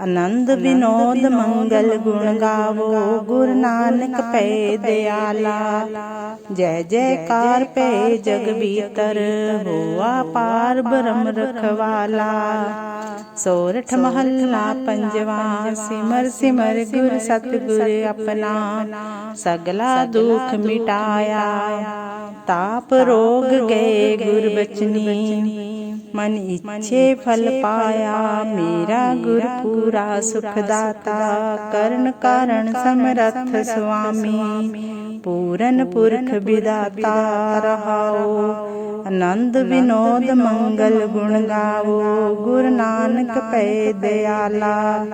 ਆਨੰਦ ਵਿਨੋਦ ਮੰਗਲ ਗੁਣ ਗਾਵੋ ਗੁਰ ਨਾਨਕ ਪੈ ਦਿਆਲਾ। ਜੈ ਜੈਕਾਰ ਪੈ ਜਗ ਬੀਤਰ ਹੋਆ ਪਾਰ ਬ੍ਰਹਮ ਰਖਵਾਲਾ। ਸੋਰਠ ਮਹੱਲਾ ਪੰਜਵਾ ਸਿਮਰ ਸਿਮਰ ਗੁਰ ਸਤਿਗੁਰ ਆਪਣਾ। ਸਗਲਾ ਦੁਖ ਮਿਟਾਇਆ। ਤਾਪ ਰੋਗ ਗਏ ਗੁਰ ਬਚਨੀ। ਮਨ ਇੱਛੇ ਫਲ ਪਾਇਆ, ਮੇਰਾ ਗੁਰ ਪੂਰਾ ਸੁਖ ਦਾਤਾ ਕਰਨ ਕਾਰਣ ਸਮਰੱਥ ਸੁਆਮੀ। ਪੂਰਨ ਪੁਰਖ ਵਿਦਾਤਾ ਰਹਾਓ। ਆਨੰਦ ਵਿਨੋਦ ਮੰਗਲ ਗੁਣ ਗਾਵੋ, ਗੁਰ ਨਾਨਕ ਪੈ ਦਿਆਲਾ।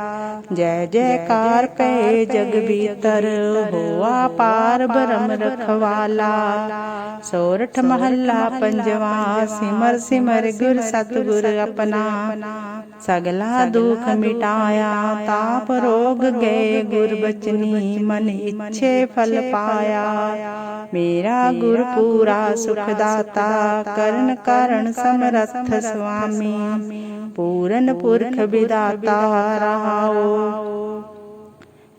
ਜੈ ਜੈਕਾਰ ਪੈ ਜਗ ਬੀਤਰ, ਹੋਆ ਪਾਰ ਬ੍ਰਹਮ ਰਖਵਾਲਾ। ਸੋਰਠ ਮਹੱਲਾ ਪੰਜਵਾ, ਸਿਮਰ ਸਿਮਰ ਗੁਰ ਸਤਿਗੁਰ ਆਪਣਾ। ਸਗਲਾ ਦੁਖ ਮਿਟਾਇਆ, ਤਾਪ ਰੋਗ ਗਏ ਗੁਰ ਬਚਨੀ, ਮਨ ਇੱਛੇ ਫਲ ਪਾਇਆ। ਮੇਰਾ ਗੁਰ ਪੂਰਾ ਸੁਖ ਦਾਤਾ ਕਰਨ ਕਾਰਣ ਸਮਰੱਥ ਸੁਆਮੀ ਪੂਰਨ ਪੁਰਖ ਵਿਦਾਤਾ ਰਹਾਓ।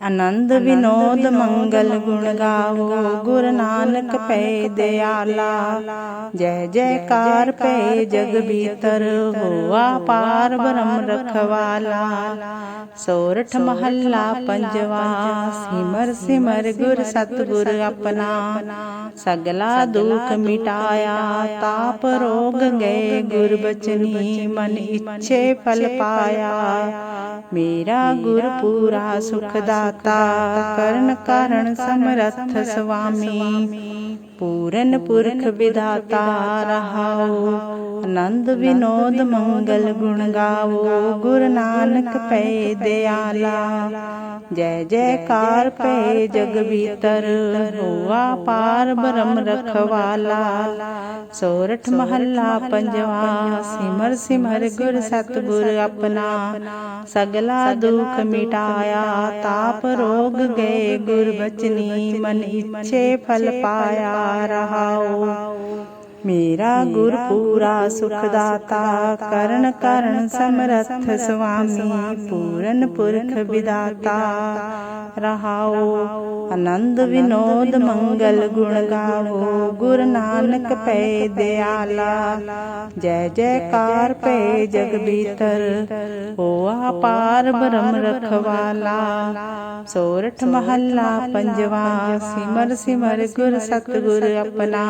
ਆਨੰਦ ਵਿਨੋਦ ਮੰਗਲ ਗੁਣ ਗਾਵੋ ਗੁਰ ਨਾਨਕ ਪੈ ਦਿਆਲਾ। ਜੈ ਜੈਕਾਰ ਪੈ ਜਗ ਬੀਤਰ ਹੋਆ ਪਾਰ ਬ੍ਰਹਮ ਰਖਵਾਲਾ। ਸੋਰਠ ਮਹੱਲਾ ਪੰਜਵਾ ਸਿਮਰ ਸਿਮਰ ਗੁਰ ਸਤਿਗੁਰ ਆਪਣਾ। ਸਗਲਾ ਦੁਖ ਮਿਟਾਇਆ ਤਾਪ ਰੋਗ ਗਏ ਗੁਰ ਬਚਨੀ ਮਨ ਇੱਛੇ ਫਲ ਪਾਇਆ। ਮੇਰਾ ਗੁਰ ਪੂਰਾ ਸੁਖ ਦਾਤਾ ਕਰਨ ਕਾਰਣ ਸਮਰੱਥ ਸੁਆਮੀ ਪੂਰਨ ਪੁਰਖ ਵਿਦਾਤਾ ਰਹਾਓ। ਆਨੰਦ ਵਿਨੋਦ ਮੰਗਲ ਗੁਣ ਗਾਵੋ, ਗੁਰੂ ਨਾਨਕ ਪੈ ਦਿਆਲਾ। ਜੈ ਜੈਕਾਰ ਪੈ ਜਗ ਬੀਤਰ, ਹੋਆ ਪਾਰ ਬ੍ਰਹਮ ਰਖਵਾਲਾ। ਸੋਰਠ ਮਹੱਲਾ ਪੰਜਵਾ, ਸਿਮਰ ਸਿਮਰ ਗੁਰ ਸਤਿਗੁਰ ਆਪਣਾ। ਸਗਲਾ ਦੁਖ ਮਿਟਾਇਆ, ਤਾਪ ਰੋਗ ਗਏ ਗੁਰ ਬਚਨੀ ਮਨ ਇੱਛੇ ਫਲ ਪਾਇਆ ਰਹਾਓ ਮੇਰਾ ਗੁਰ ਪੂਰਾ ਸੁਖ ਦਾਤਾ ਕਰਨ ਕਾਰਣ ਸਮਰੱਥ ਸੁਆਮੀ ਪੂਰਨ ਪੁਰਖ ਵਿਦਾਤਾ। ਰਹਾਓ ਆਨੰਦ ਵਿਨੋਦ ਮੰਗਲ ਗੁਣ ਗਾਵੋ ਗੁਰ ਨਾਨਕ ਪੈ ਦਿਆਲਾ। ਜੈ ਜੈਕਾਰ ਪੈ ਜਗ ਬੀਤਰ। ਹੋਆ ਪਾਰ ਬ੍ਰਹਮ ਰਖਵਾਲਾ ਸੋਰਠ ਮਹੱਲਾ ਪੰਜਵਾ। ਸਿਮਰ ਸਿਮਰ ਗੁਰ ਸਤਿਗੁਰ ਆਪਣਾ।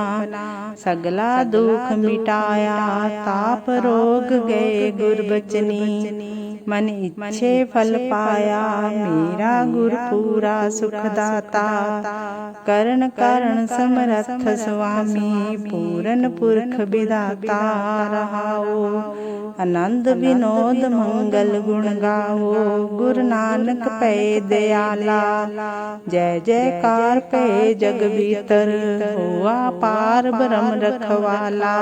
ਸਗਲਾ ਦੁਖ ਮਿਟਾਇਆ, ਤਾਪ ਰੋਗ ਗਏ ਗੁਰਬਚਨੀ। ਮਨ ਇੱਛੇ ਫਲ ਪਾਇਆ, ਮੇਰਾ ਗੁਰ ਪੂਰਾ ਸੁਖ ਦਾਤਾ। ਕਰਨ ਕਾਰਣ ਸਮਰੱਥ ਸੁਆਮੀ, ਪੂਰਨ ਪੁਰਖ ਵਿਦਾਤਾ ਰਹਾਓ ਆਨੰਦ ਵਿਨੋਦ ਮੰਗਲ ਗੁਣ ਗਾਵੋ ਗੁਰ ਨਾਨਕ ਪੈ ਦਿਆਲਾ। ਜੈ ਜੈਕਾਰ ਪੈ ਜਗ ਬੀਤਰ ਹੋਆ ਪਾਰ ਬ੍ਰਹਮ ਰਖਵਾਲਾ।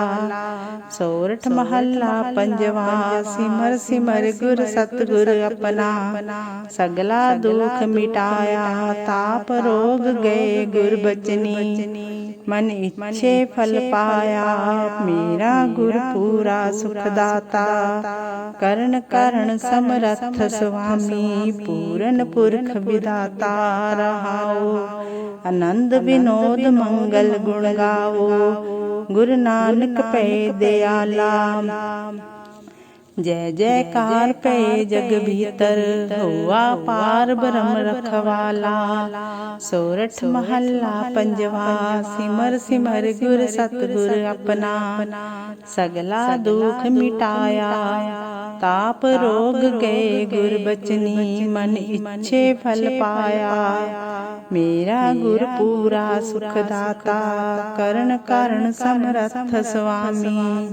ਸੋਰਠ ਮਹੱਲਾ ਪੰਜਵਾ ਸਿਮਰ ਸਿਮਰ ਗੁਰ ਸਤਿਗੁਰ ਆਪਣਾ। ਸਗਲਾ ਦੁਖ ਮਿਟਾਇਆ ਤਾਪ ਰੋਗ ਗਏ ਗੁਰ ਬਚਨੀ ਮਨ ਇੱਛੇ ਫਲ ਪਾਇਆ ਮੇਰਾ ਗੁਰ ਪੂਰਾ ਸੁਖ ਦਾਤਾ ਕਰਨ ਕਾਰਣ ਸਮਰੱਥ ਸੁਆਮੀ ਪੂਰਨ ਪੁਰਖ ਵਿਦਾਤਾ ਰਹਾਓ। ਆਨੰਦ ਵਿਨੋਦ ਮੰਗਲ ਗੁਣ ਗਾਵੋ ਗੁਰ ਨਾਨਕ ਪੈ ਦਿਆਲਾ। ਜੈ ਜੈਕਾਰ ਪੈ ਜਗ ਭੀਤਰ ਹੋਆ ਪਾਰ ਬ੍ਰਹਮ ਰਖਵਾਲਾ। ਸੋਰਠ ਮਹੱਲਾ ਪੰਜਵਾ ਸਿਮਰ ਸਿਮਰ ਗੁਰ ਸਤਿਗੁਰ ਆਪਣਾ। ਸਗਲਾ ਦੁਖ ਮਿਟਾਇਆ। ਤਾਪ ਰੋਗ ਗਏ ਗੁਰਬਚਨੀ ਮਨ ਇੱਛੇ ਫਲ ਪਾਇਆ। ਮੇਰਾ ਗੁਰ ਪੂਰਾ ਸੁਖ ਦਾਤਾ ਕਰਨ ਕਾਰਣ ਸਮਰੱਥ ਸੁਆਮੀ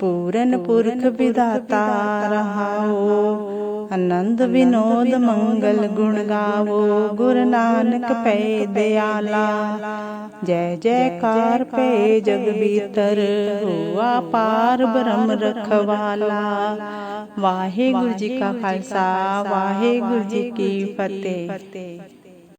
ਪੂਰਨ ਪੁਰਖ ਵਿਦਾਤਾ ਰਹਾਓ। ਆਨੰਦ ਵਿਨੋਦ ਮੰਗਲ ਗੁਣ ਗਾਵੋ, ਗੁਰ ਨਾਨਕ ਪੈ ਦਿਆਲਾ। ਜੈ ਜੈਕਾਰ ਪੈ ਜਗ ਬੀਤਰ, ਹੋਆ ਪਾਰ ਬ੍ਰਹਮ ਰਖਵਾਲਾ। ਵਾਹਿਗੁਰੂ ਜੀ ਕਾ ਖਾਲਸਾ, ਵਾਹਿਗੁਰੂ ਜੀ ਕੀ ਫਤਿਹ।